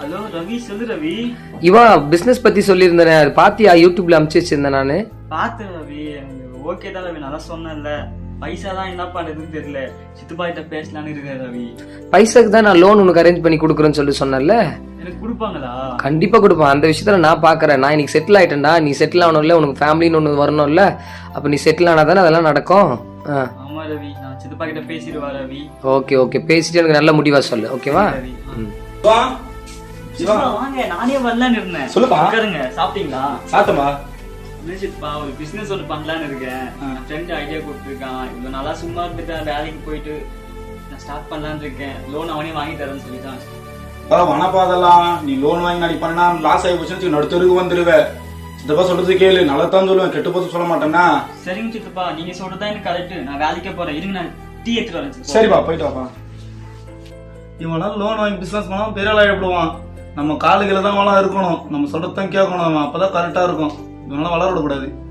Hello Ravi சொல்லு ரவி. இவன் business பத்தி சொல்லியிருந்தேனே அது பாத்தியா? யூடியூப்ல அமுச்சு வச்சிருந்தேன் நானு. பார்த்தேன் ரவி. ஓகே தான் ரவி. நல்லா சொன்னேன்ல. பைசா தான் என்ன பண்றதுன்னு தெரியல. சித்துப்பா கிட்ட பேசலான்னு இருக்கேன் ரவி. பைசாக்கு தான் நான் லோன் உனக்கு அரேஞ்ச் பண்ணி கொடுக்குறேன்னு சொல்லி சொன்னேன்ல? எனக்கு கொடுப்பாங்களா? கண்டிப்பா கொடுப்பேன். அந்த விஷயத்துல நான் பாக்குறேன். நான் இன்னைக்கு செட்டில் ஆயிட்டேன்டா. நீ செட்டில் ஆகணும்ல உனக்கு ஃபேமிலின்னு ஒன்று வரணும்ல. அப்ப நீ செட்டில் ஆனா தானே அதெல்லாம் நடக்கும்? ஆமா ரவி. நான் சித்தப்பா கிட்ட பேசிடுவா ரவி. Okay okay. பேசிட்டு எனக்கு நல்ல முடிவா சொல்லு. ஓகேவா? வாங்க. நானே வரலான்னு இருந்தேன். சொல்லுப்பா. உட்காருங்க. சாப்பிட்டீங்களா? சாத்தமா இல்ல சித்தப்பா ஒரு பிசினஸ் ஒன்று பண்ணலான்னு இருக்கேன். என் ஃப்ரெண்ட் ஐடியா கொடுத்துருக்கான். இவ்வளவு நாளா சும்மா இருந்துட்டேன் வேலைக்கு போயிட்டு நான் ஸ்டார்ட் பண்ணலான்னு இருக்கேன். லோன் அவனே வாங்கி தரேன்னு சொல்லிட்டான். வனப்பா அதெல்லாம் நீ லோன் வாங்கி நாளைக்கு பண்ணா லாஸ் ஆகி போச்சுன்னு நடுத்தருக்கு வந்துடுவ சித்தப்பா சொல்றது கேளு. நல்லதான் சொல்லுவேன். கெட்டு போது சொல்ல மாட்டேன்னா. சரிங்க சித்தப்பா நீங்க சொல்றதா எனக்கு கரெக்ட் நான் வேலைக்கே போறேன். இருங்க நான் டீ எடுத்துட்டு வரேன். சரிப்பா போயிட்டு வாப்பா. இவனால லோன் வாங்கி பிசினஸ் பண்ணா பெரிய ஆள் ஆயிடுவான் நம்ம காலுகளை தான் இருக்கணும். நம்ம சொல்றதான் கேட்கணும். அவன் அப்பதான் கரெக்டா இருக்கும். இவனால வளர விடக்கூடாது.